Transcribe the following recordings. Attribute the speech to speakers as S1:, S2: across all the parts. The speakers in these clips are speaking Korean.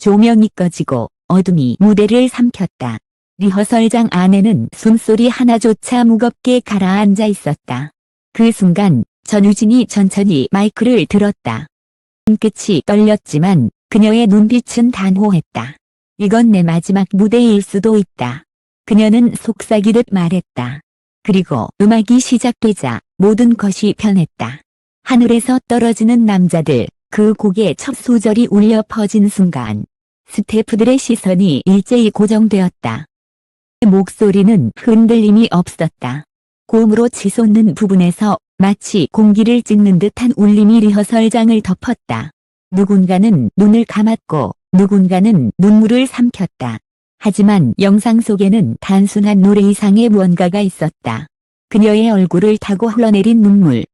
S1: 조명이 꺼지고 어둠이 무대를 삼켰다. 리허설장 안에는 숨소리 하나조차 무겁게 가라앉아 있었다. 그 순간 전유진이 천천히 마이크를 들었다. 끝이 떨렸지만 그녀의 눈빛은 단호했다. 이건 내 마지막 무대일 수도 있다. 그녀는 속삭이듯 말했다. 그리고 음악이 시작되자 모든 것이 변했다. 하늘에서 떨어지는 남자들, 그 곡의 첫 소절이 울려 퍼진 순간, 스태프들의 시선이 일제히 고정되었다. 목소리는 흔들림이 없었다. 고음으로 치솟는 부분에서 마치 공기를 찍는 듯한 울림이 리허설장을 덮었다. 누군가는 눈을 감았고 누군가는 눈물을 삼켰다. 하지만 영상 속에는 단순한 노래 이상의 무언가가 있었다. 그녀의 얼굴을 타고 흘러내린 눈물.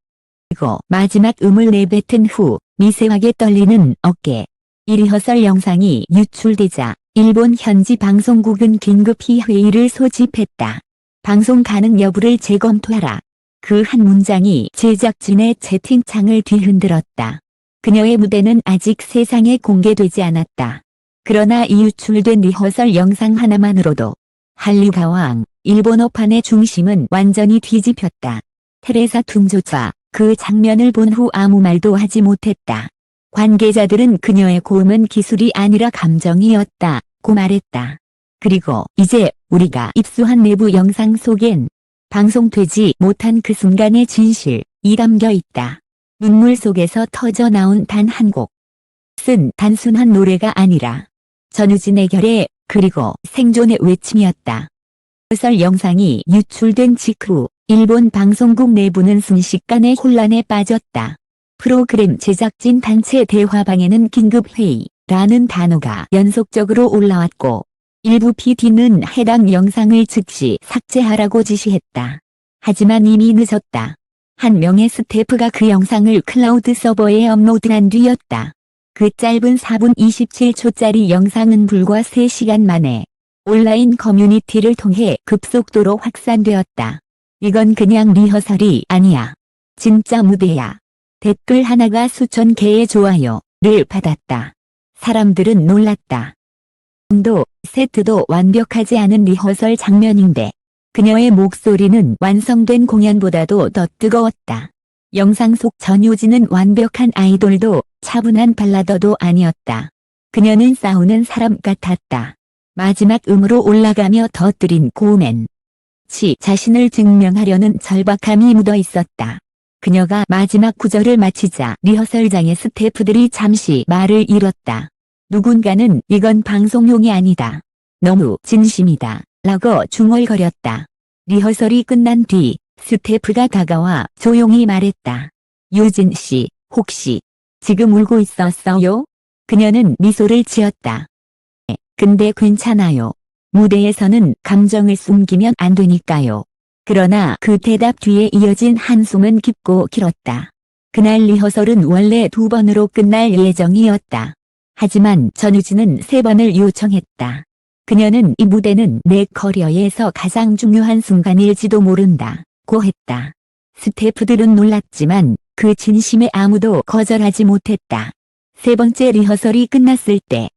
S1: 그리고 마지막 음을 내뱉은 후 미세하게 떨리는 어깨. 이 리허설 영상이 유출되자 일본 현지 방송국은 긴급히 회의를 소집했다. 방송 가능 여부를 재검토하라. 그 한 문장이 제작진의 채팅창을 뒤흔들었다. 그녀의 무대는 아직 세상에 공개되지 않았다. 그러나 이 유출된 리허설 영상 하나만으로도 한류가왕, 일본어판의 중심은 완전히 뒤집혔다. 테레사 퉁조차 그 장면을 본 후 아무 말도 하지 못했다. 관계자들은 그녀의 고음은 기술이 아니라 감정이었다. 고 말했다. 그리고 이제 우리가 입수한 내부 영상 속엔 방송되지 못한 그 순간의 진실이 담겨 있다. 눈물 속에서 터져 나온 단 한 곡. 쓴 단순한 노래가 아니라 전우진의 결의 그리고 생존의 외침이었다. 설 영상이 유출된 직후 일본 방송국 내부는 순식간에 혼란에 빠졌다. 프로그램 제작진 단체 대화방에는 긴급회의라는 단어가 연속적으로 올라왔고 일부 PD는 해당 영상을 즉시 삭제하라고 지시했다. 하지만 이미 늦었다. 한 명의 스태프가 그 영상을 클라우드 서버에 업로드한 뒤였다. 그 짧은 4분 27초짜리 영상은 불과 3시간 만에 온라인 커뮤니티를 통해 급속도로 확산되었다. 이건 그냥 리허설이 아니야. 진짜 무대야. 댓글 하나가 수천 개의 좋아요를 받았다. 사람들은 놀랐다. 도 세트도 완벽하지 않은 리허설 장면인데 그녀의 목소리는 완성된 공연보다도 더 뜨거웠다. 영상 속 전효진은 완벽한 아이돌도 차분한 발라더도 아니었다. 그녀는 싸우는 사람 같았다. 마지막 음으로 올라가며 터뜨린 고음엔 치 자신을 증명하려는 절박함이 묻어 있었다. 그녀가 마지막 구절을 마치자 리허설장의 스태프들이 잠시 말을 잃었다. 누군가는 이건 방송용이 아니다. 너무 진심이다. 라고 중얼거렸다. 리허설이 끝난 뒤 스태프가 다가와 조용히 말했다. 유진 씨, 혹시 지금 울고 있었어요? 그녀는 미소를 지었다. 네, 근데 괜찮아요. 무대에서는 감정을 숨기면 안 되니까요. 그러나 그 대답 뒤에 이어진 한숨은 깊고 길었다. 그날 리허설은 원래 두 번으로 끝날 예정이었다. 하지만 전유진은 세 번을 요청했다. 그녀는 이 무대는 내 커리어에서 가장 중요한 순간일지도 모른다. 고 했다. 스태프들은 놀랐지만 그 진심에 아무도 거절하지 못했다. 세 번째 리허설이 끝났을 때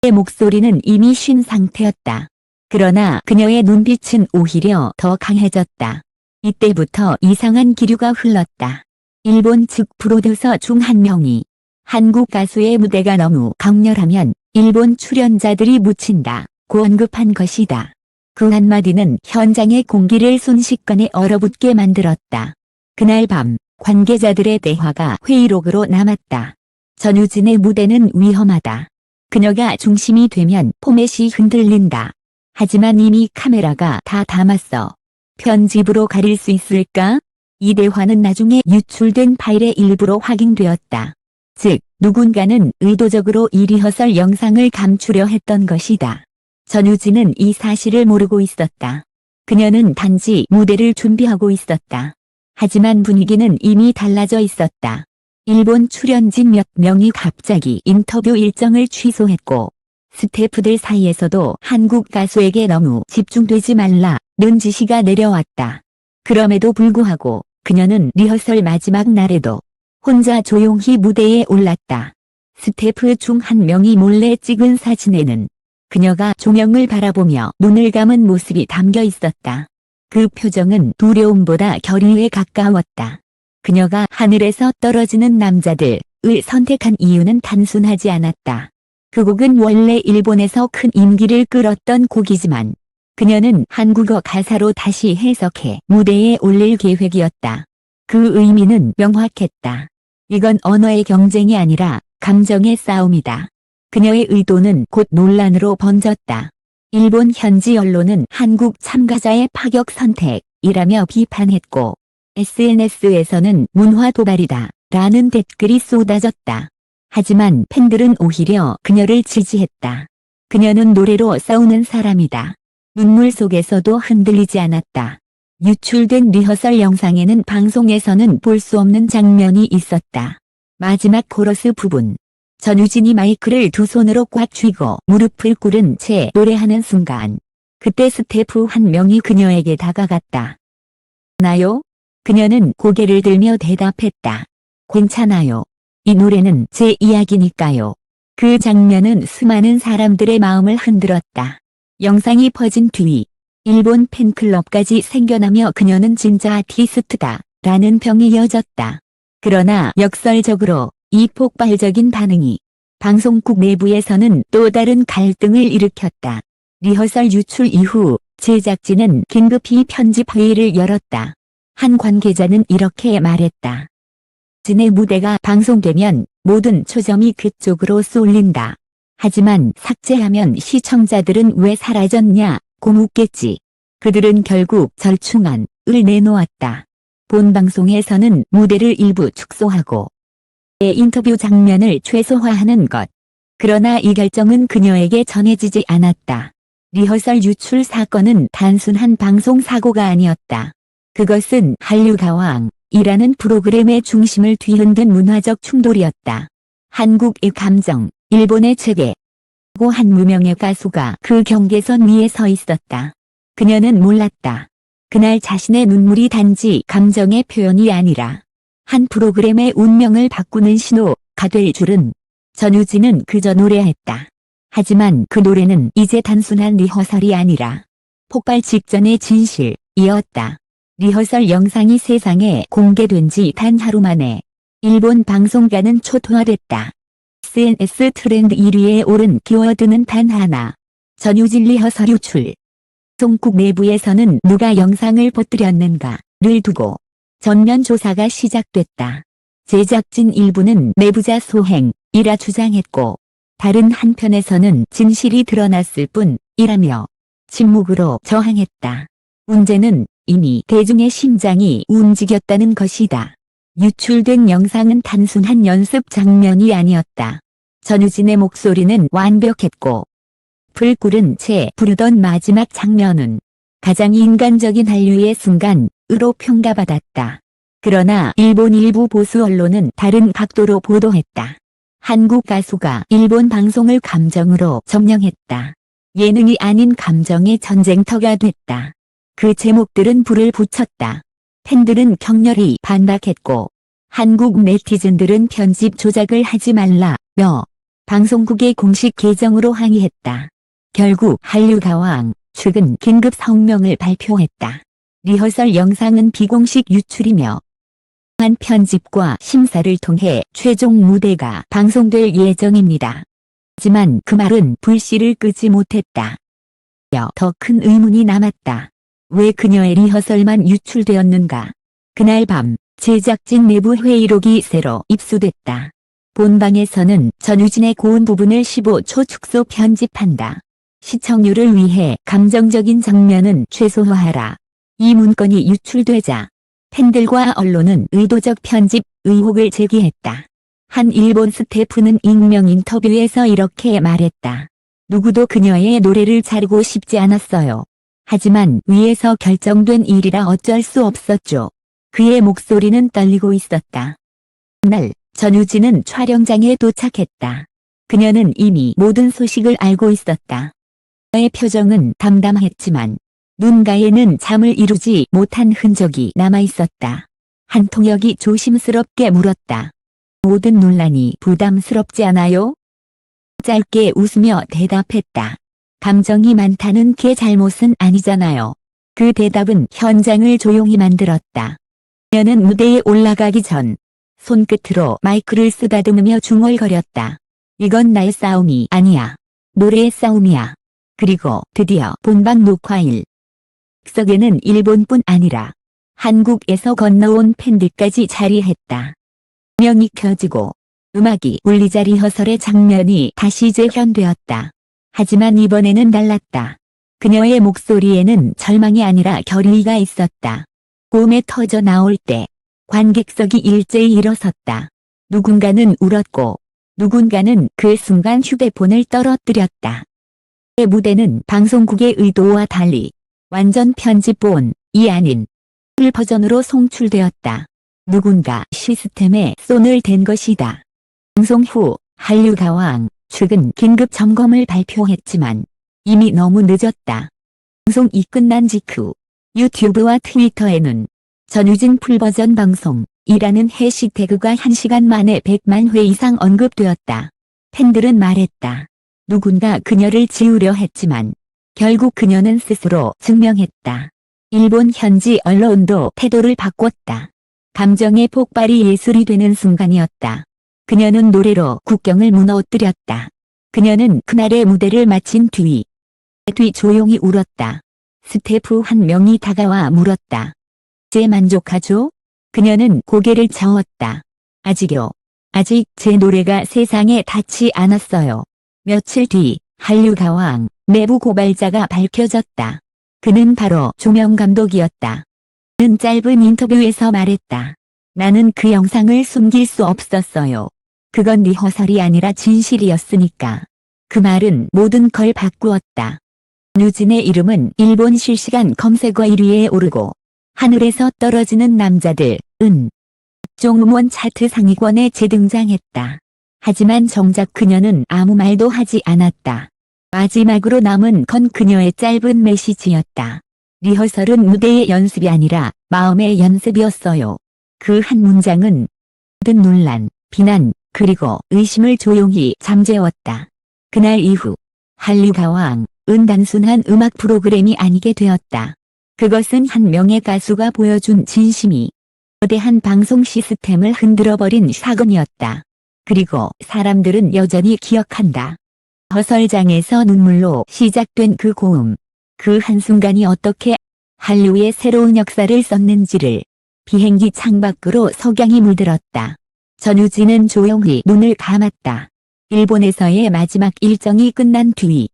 S1: 그의 목소리는 이미 쉰 상태였다. 그러나 그녀의 눈빛은 오히려 더 강해졌다. 이때부터 이상한 기류가 흘렀다. 일본 측 프로듀서 중 한 명이 한국 가수의 무대가 너무 강렬하면 일본 출연자들이 묻힌다. 고 언급한 것이다. 그 한마디는 현장의 공기를 순식간에 얼어붙게 만들었다. 그날 밤 관계자들의 대화가 회의록으로 남았다. 전유진의 무대는 위험하다. 그녀가 중심이 되면 포맷이 흔들린다. 하지만 이미 카메라가 다 담았어. 편집으로 가릴 수 있을까? 이 대화는 나중에 유출된 파일의 일부로 확인되었다. 즉, 누군가는 의도적으로 이 리허설 영상을 감추려 했던 것이다. 전유진은 이 사실을 모르고 있었다. 그녀는 단지 무대를 준비하고 있었다. 하지만 분위기는 이미 달라져 있었다. 일본 출연진 몇 명이 갑자기 인터뷰 일정을 취소했고 스태프들 사이에서도 한국 가수에게 너무 집중되지 말라는 지시가 내려왔다. 그럼에도 불구하고 그녀는 리허설 마지막 날에도 혼자 조용히 무대에 올랐다. 스태프 중 한 명이 몰래 찍은 사진에는 그녀가 조명을 바라보며 눈을 감은 모습이 담겨 있었다. 그 표정은 두려움보다 결의에 가까웠다. 그녀가 하늘에서 떨어지는 남자들을 선택한 이유는 단순하지 않았다. 그 곡은 원래 일본에서 큰 인기를 끌었던 곡이지만 그녀는 한국어 가사로 다시 해석해 무대에 올릴 계획이었다. 그 의미는 명확했다. 이건 언어의 경쟁이 아니라 감정의 싸움이다. 그녀의 의도는 곧 논란으로 번졌다. 일본 현지 언론은 한국 참가자의 파격 선택이라며 비판했고 SNS에서는 문화 도발이다 라는 댓글이 쏟아졌다. 하지만 팬들은 오히려 그녀를 지지했다. 그녀는 노래로 싸우는 사람이다. 눈물 속에서도 흔들리지 않았다. 유출된 리허설 영상에는 방송에서는 볼 수 없는 장면이 있었다. 마지막 코러스 부분. 전유진이 마이크를 두 손으로 꽉 쥐고 무릎을 꿇은 채 노래하는 순간. 그때 스태프 한 명이 그녀에게 다가갔다. 나요? 그녀는 고개를 들며 대답했다. 괜찮아요. 이 노래는 제 이야기니까요. 그 장면은 수많은 사람들의 마음을 흔들었다. 영상이 퍼진 뒤 일본 팬클럽까지 생겨나며 그녀는 진짜 아티스트다 라는 평이 이어졌다. 그러나 역설적으로 이 폭발적인 반응이 방송국 내부에서는 또 다른 갈등을 일으켰다. 리허설 유출 이후 제작진은 긴급히 편집 회의를 열었다. 한 관계자는 이렇게 말했다. 진의 무대가 방송되면 모든 초점이 그쪽으로 쏠린다. 하지만 삭제하면 시청자들은 왜 사라졌냐 고 묻겠지. 그들은 결국 절충안 을 내놓았다. 본 방송에서는 무대를 일부 축소하고 인터뷰 장면을 최소화하는 것. 그러나 이 결정은 그녀에게 전해지지 않았다. 리허설 유출 사건은 단순한 방송 사고가 아니었다. 그것은 한류가왕 이라는 프로그램의 중심을 뒤흔든 문화적 충돌이었다. 한국의 감정, 일본의 체계. 고한 무명의 가수가 그 경계선 위에 서 있었다. 그녀는 몰랐다. 그날 자신의 눈물이 단지 감정의 표현이 아니라 한 프로그램의 운명을 바꾸는 신호가 될 줄은 전유진은 그저 노래했다. 하지만 그 노래는 이제 단순한 리허설이 아니라 폭발 직전의 진실이었다. 리허설 영상이 세상에 공개된 지 단 하루 만에 일본 방송가는 초토화됐다. SNS 트렌드 1위에 오른 키워드는 단 하나. 전유진 리허설 유출. 송국 내부에서는 누가 영상을 퍼뜨렸는가를 두고 전면 조사가 시작됐다. 제작진 일부는 내부자 소행이라 주장했고 다른 한편에서는 진실이 드러났을 뿐이라며 침묵으로 저항했다. 문제는 이미 대중의 심장이 움직였다는 것이다. 유출된 영상은 단순한 연습 장면이 아니었다. 전유진의 목소리는 완벽했고 불 끓은 채 부르던 마지막 장면은 가장 인간적인 한류의 순간으로 평가받았다. 그러나 일본 일부 보수 언론은 다른 각도로 보도했다. 한국 가수가 일본 방송을 감정으로 점령했다. 예능이 아닌 감정의 전쟁터가 됐다. 그 제목들은 불을 붙였다. 팬들은 격렬히 반박했고 한국 네티즌들은 편집 조작을 하지 말라며 방송국의 공식 계정으로 항의했다. 결국 한류가왕 최근 긴급 성명을 발표했다. 리허설 영상은 비공식 유출이며 한 편집과 심사를 통해 최종 무대가 방송될 예정입니다. 하지만 그 말은 불씨를 끄지 못했다. 더 큰 의문이 남았다. 왜 그녀의 리허설만 유출되었는가? 그날 밤 제작진 내부 회의록이 새로 입수됐다. 본방에서는 전유진의 고운 부분을 15초 축소 편집한다. 시청률을 위해 감정적인 장면은 최소화하라. 이 문건이 유출되자 팬들과 언론은 의도적 편집 의혹을 제기했다. 한 일본 스태프는 익명 인터뷰에서 이렇게 말했다. 누구도 그녀의 노래를 자르고 싶지 않았어요. 하지만 위에서 결정된 일이라 어쩔 수 없었죠. 그의 목소리는 떨리고 있었다. 날 전유진은 촬영장에 도착했다. 그녀는 이미 모든 소식을 알고 있었다. 그의 표정은 담담했지만 눈가에는 잠을 이루지 못한 흔적이 남아 있었다. 한통역이 조심스럽게 물었다. 모든 논란이 부담스럽지 않아요? 짧게 웃으며 대답했다. 감정이 많다는 게 잘못은 아니잖아요. 그 대답은 현장을 조용히 만들었다. 그녀는 무대에 올라가기 전 손끝으로 마이크를 쓰다듬으며 중얼거렸다. 이건 나의 싸움이 아니야. 노래의 싸움이야. 그리고 드디어 본방 녹화일. 석에는 일본뿐 아니라 한국에서 건너온 팬들까지 자리했다. 명이 켜지고 음악이 울리자 리허설의 장면이 다시 재현되었다. 하지만 이번에는 달랐다. 그녀의 목소리에는 절망이 아니라 결의가 있었다. 고음에 터져 나올 때 관객석이 일제히 일어섰다. 누군가는 울었고 누군가는 그 순간 휴대폰을 떨어뜨렸다. 의 무대는 방송국의 의도와 달리 완전 편집본이 아닌 풀 버전으로 송출되었다. 누군가 시스템에 손을 댄 것이다. 방송 후 한류가왕 최근 긴급 점검을 발표했지만 이미 너무 늦었다. 방송이 끝난 직후 유튜브와 트위터에는 전유진 풀버전 방송이라는 해시태그가 1시간 만에 100만 회 이상 언급되었다. 팬들은 말했다. 누군가 그녀를 지우려 했지만 결국 그녀는 스스로 증명했다. 일본 현지 언론도 태도를 바꿨다. 감정의 폭발이 예술이 되는 순간이었다. 그녀는 노래로 국경을 무너뜨렸다. 그녀는 그날의 무대를 마친 뒤, 뒤 조용히 울었다. 스태프 한 명이 다가와 물었다. 제 만족하죠? 그녀는 고개를 저었다. 아직요. 아직 제 노래가 세상에 닿지 않았어요. 며칠 뒤 한류가왕 내부 고발자가 밝혀졌다. 그는 바로 조명 감독이었다. 그는 짧은 인터뷰에서 말했다. 나는 그 영상을 숨길 수 없었어요. 그건 리허설이 아니라 진실이었으니까. 그 말은 모든 걸 바꾸었다. 뉴진의 이름은 일본 실시간 검색어 1위에 오르고 하늘에서 떨어지는 남자들, 은, 종음원 차트 상위권에 재등장했다. 하지만 정작 그녀는 아무 말도 하지 않았다. 마지막으로 남은 건 그녀의 짧은 메시지였다. 리허설은 무대의 연습이 아니라 마음의 연습이었어요. 그 한 문장은 모든 논란, 비난, 그리고 의심을 조용히 잠재웠다. 그날 이후 한류가왕, 은 단순한 음악 프로그램이 아니게 되었다. 그것은 한 명의 가수가 보여준 진심이 거대한 방송 시스템을 흔들어버린 사건이었다. 그리고 사람들은 여전히 기억한다. 허설장에서 눈물로 시작된 그 고음. 그 한순간이 어떻게 한류의 새로운 역사를 썼는지를 비행기 창밖으로 석양이 물들었다. 전유진은 조용히 눈을 감았다. 일본에서의 마지막 일정이 끝난 뒤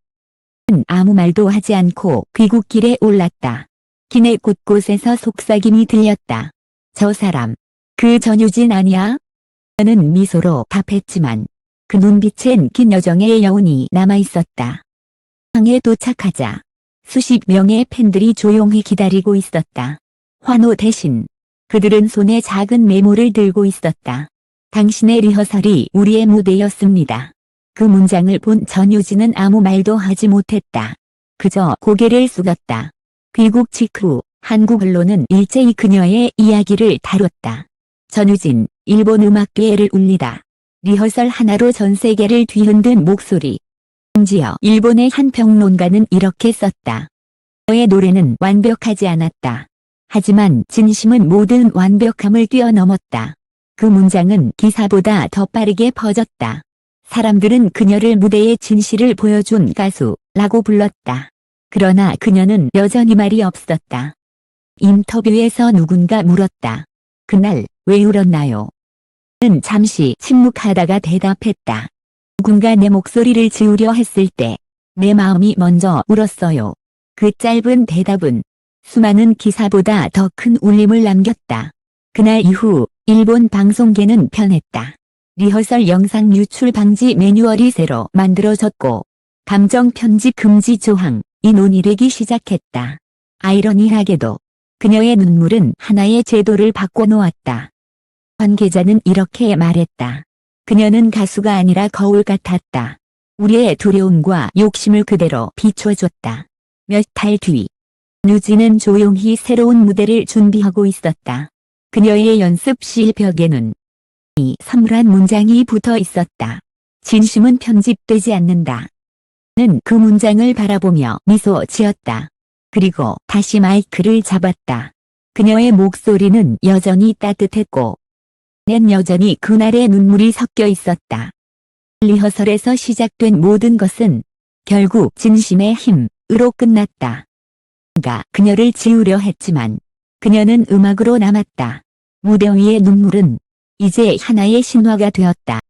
S1: 아무 말도 하지 않고 귀국길에 올랐다. 기내 곳곳에서 속삭임이 들렸다. 저 사람, 그 전유진 아니야? 저는 미소로 답했지만 그 눈빛엔 긴 여정의 여운이 남아있었다. 방에 도착하자 수십 명의 팬들이 조용히 기다리고 있었다. 환호 대신 그들은 손에 작은 메모를 들고 있었다. 당신의 리허설이 우리의 무대였습니다. 그 문장을 본 전유진은 아무 말도 하지 못했다. 그저 고개를 숙였다. 귀국 직후 한국 언론은 일제히 그녀의 이야기를 다뤘다. 전유진, 일본 음악계를 울리다. 리허설 하나로 전 세계를 뒤흔든 목소리. 심지어 일본의 한 평론가는 이렇게 썼다. 너의 노래는 완벽하지 않았다. 하지만 진심은 모든 완벽함을 뛰어넘었다. 그 문장은 기사보다 더 빠르게 퍼졌다. 사람들은 그녀를 무대의 진실을 보여준 가수라고 불렀다. 그러나 그녀는 여전히 말이 없었다. 인터뷰에서 누군가 물었다. 그날 왜 울었나요? 는 잠시 침묵하다가 대답했다. 누군가 내 목소리를 지우려 했을 때 내 마음이 먼저 울었어요. 그 짧은 대답은 수많은 기사보다 더 큰 울림을 남겼다. 그날 이후 일본 방송계는 편했다. 리허설 영상 유출 방지 매뉴얼이 새로 만들어졌고 감정 편집 금지 조항이 논의되기 시작했다. 아이러니하게도 그녀의 눈물은 하나의 제도를 바꿔놓았다. 관계자는 이렇게 말했다. 그녀는 가수가 아니라 거울 같았다. 우리의 두려움과 욕심을 그대로 비춰줬다. 몇 달 뒤, 뉴지는 조용히 새로운 무대를 준비하고 있었다. 그녀의 연습실 벽에는 이 선물한 문장이 붙어 있었다. 진심은 편집되지 않는다. 는 그 문장을 바라보며 미소 지었다. 그리고 다시 마이크를 잡았다. 그녀의 목소리는 여전히 따뜻했고, 낸 여전히 그날의 눈물이 섞여 있었다. 리허설에서 시작된 모든 것은 결국 진심의 힘으로 끝났다. 가 그녀를 지우려 했지만 그녀는 음악으로 남았다. 무대 위의 눈물은 이제 하나의 신화가 되었다.